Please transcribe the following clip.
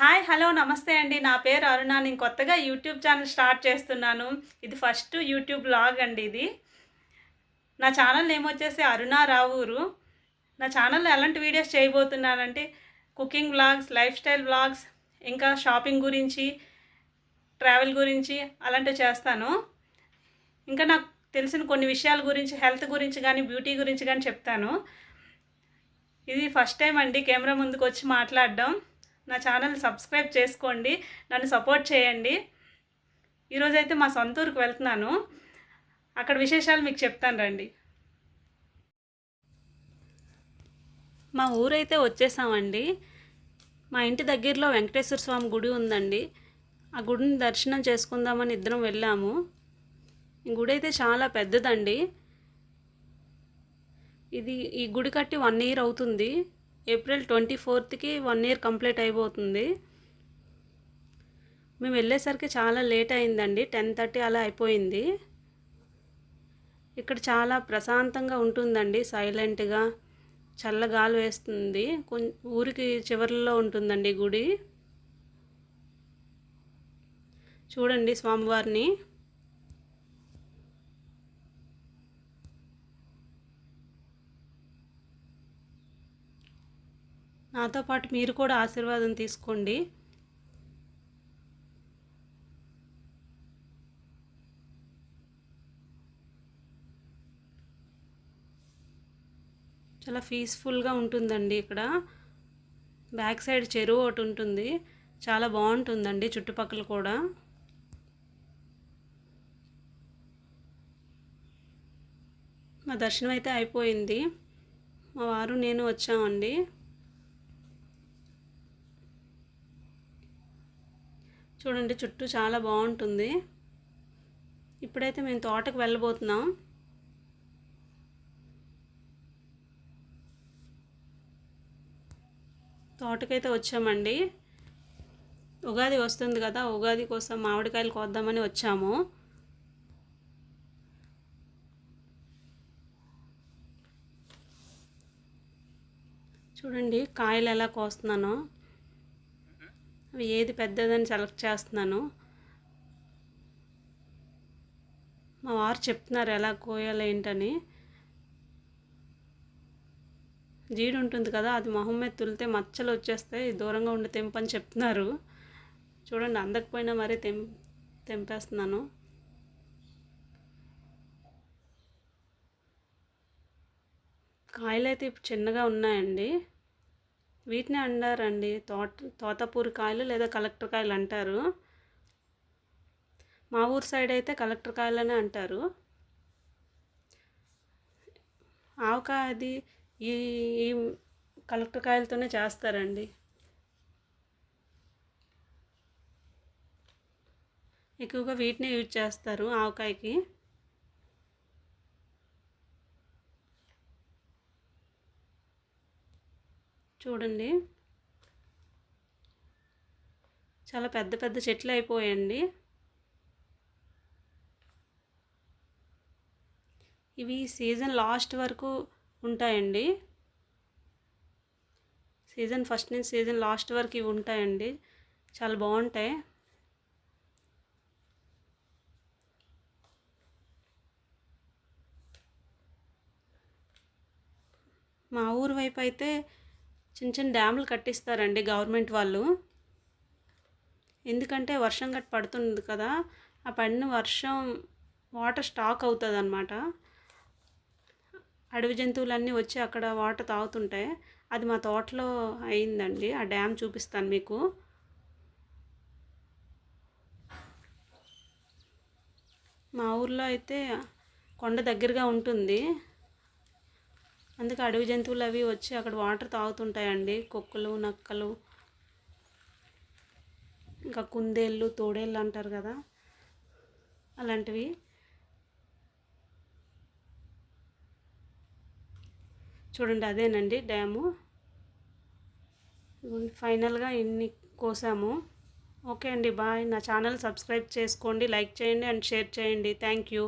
Hi hello నమస్తే అండి. నా పేరు అరుణ. నేను కొత్తగా యూట్యూబ్ ఛానల్ స్టార్ట్ చేస్తున్నాను. ఇది ఫస్ట్ యూట్యూబ్ బ్లాగ్ అండి ఇది. నా ఛానల్ నేమ్ వచ్చేసి అరుణ రావూరు నా ఛానల్లో ఎలాంటి వీడియోస్ చేయబోతున్నానంటే cooking vlogs lifestyle vlogs ఇంకా షాపింగ్ గురించి ట్రావెల్ గురించి అలాంటివి చేస్తాను. ఇంకా నాకు తెలిసిన కొన్ని విషయాల గురించి హెల్త్ గురించి కానీ బ్యూటీ గురించి కానీ చెప్తాను. ఇది ఫస్ట్ టైం అండి. కెమెరా ముందుకు వచ్చి మాట్లాడడం. నా ఛానల్ సబ్స్క్రైబ్ చేసుకోండి నన్ను సపోర్ట్ చేయండి. ఈరోజైతే మా సొంత ఊరికి వెళ్తున్నాను. అక్కడ విశేషాలు మీకు చెప్తాను రండి. మా ఊరైతే వచ్చేసామండి. మా ఇంటి దగ్గరలో వెంకటేశ్వర స్వామి గుడి ఉందండి. ఆ గుడిని దర్శనం చేసుకుందామని ఇద్దరం వెళ్ళాము. ఈ గుడి అయితే చాలా పెద్దదండి. ఇది ఈ గుడి కట్టి వన్ ఇయర్ అవుతుంది. ఏప్రిల్ ట్వంటీ ఫోర్త్కి వన్ ఇయర్ కంప్లీట్ అయిపోతుంది. మేము వెళ్ళేసరికి చాలా లేట్ అయిందండి. టెన్ థర్టీ అలా అయిపోయింది. ఇక్కడ చాలా ప్రశాంతంగా ఉంటుందండి సైలెంట్గా. చల్లగాలి వేస్తుంది. కొం ఊరికి చివరిలో ఉంటుందండి గుడి. చూడండి స్వామివారిని. నాతో పాటు మీరు కూడా ఆశీర్వాదం తీసుకోండి. చాలా పీస్ఫుల్గా ఉంటుందండి ఇక్కడ. బ్యాక్ సైడ్ చెరువు ఒకటి ఉంటుంది. చాలా బాగుంటుందండి చుట్టుపక్కల కూడా. మా దర్శనం అయితే అయిపోయింది. మా వారు నేను వచ్చామండి. చూడండి చుట్టూ చాలా బాగుంటుంది. ఇప్పుడైతే మేము తోటకు వెళ్ళబోతున్నాం. తోటకైతే వచ్చామండి. ఉగాది వస్తుంది కదా ఉగాది కోసం మామిడికాయలు కోద్దామని వచ్చాము. చూడండి కాయలు ఎలా కోస్తున్నానో. అవి ఏది పెద్దదని సెలెక్ట్ చేస్తున్నాను. మా వారు చెప్తున్నారు ఎలా కోయాలి ఏంటని. జీడి ఉంటుంది కదా అది మొహం మీద తులితే మచ్చలు వచ్చేస్తాయి దూరంగా ఉండి తెంపని చెప్తున్నారు. చూడండి అందకపోయినా మరీ తెం తెంపేస్తున్నాను. కాయలు అయితే ఇప్పుడు చిన్నగా ఉన్నాయండి. వీటిని అంటారండి తోట తోతపూరి కాయలు లేదా కలెక్టర్ కాయలు అంటారు. మా ఊరు సైడ్ అయితే కలెక్టర్ కాయలనే అంటారు. ఆవకాయ అది ఈ ఈ కలెక్టర్ కాయలతోనే చేస్తారండి. ఎక్కువగా వీటినే యూజ్ చేస్తారు ఆవకాయకి. చూడండి. చాలా పెద్ద పెద్ద చెట్లు అయిపోయాయండి. ఇవి సీజన్ లాస్ట్ వరకు ఉంటాయండి. సీజన్ ఫస్ట్ నుంచి సీజన్ లాస్ట్ వరకు ఇవి ఉంటాయండి. చాలా బాగుంటాయి. మా ఊరు వైపు అయితే చిన్న చిన్న డ్యాములు కట్టిస్తారండి గవర్నమెంట్ వాళ్ళు. ఎందుకంటే వర్షం గట్టి పడుతుంది కదా ఆ పడిన వర్షం వాటర్ స్టాక్ అవుతుంది అనమాట అడవి జంతువులన్నీ వచ్చి అక్కడ వాటర్ తాగుతుంటాయి అది మా తోటలో అయిందండి. ఆ డ్యామ్ చూపిస్తాను మీకు. మా ఊర్లో అయితే కొండ దగ్గరగా ఉంటుంది. అందుకే అడవి జంతువులు అవి వచ్చి అక్కడ వాటర్ తాగుతుంటాయండి. కుక్కలు నక్కలు ఇంకా కుందేళ్ళు తోడేళ్ళు అంటారు కదా అలాంటివి. చూడండి అదేనండి డ్యాము. ఫైనల్గా ఇన్ని కోసాము. ఓకే అండి బాయ్. నా ఛానల్ సబ్స్క్రైబ్ చేసుకోండి లైక్ చేయండి అండ్ షేర్ చేయండి. Thank you.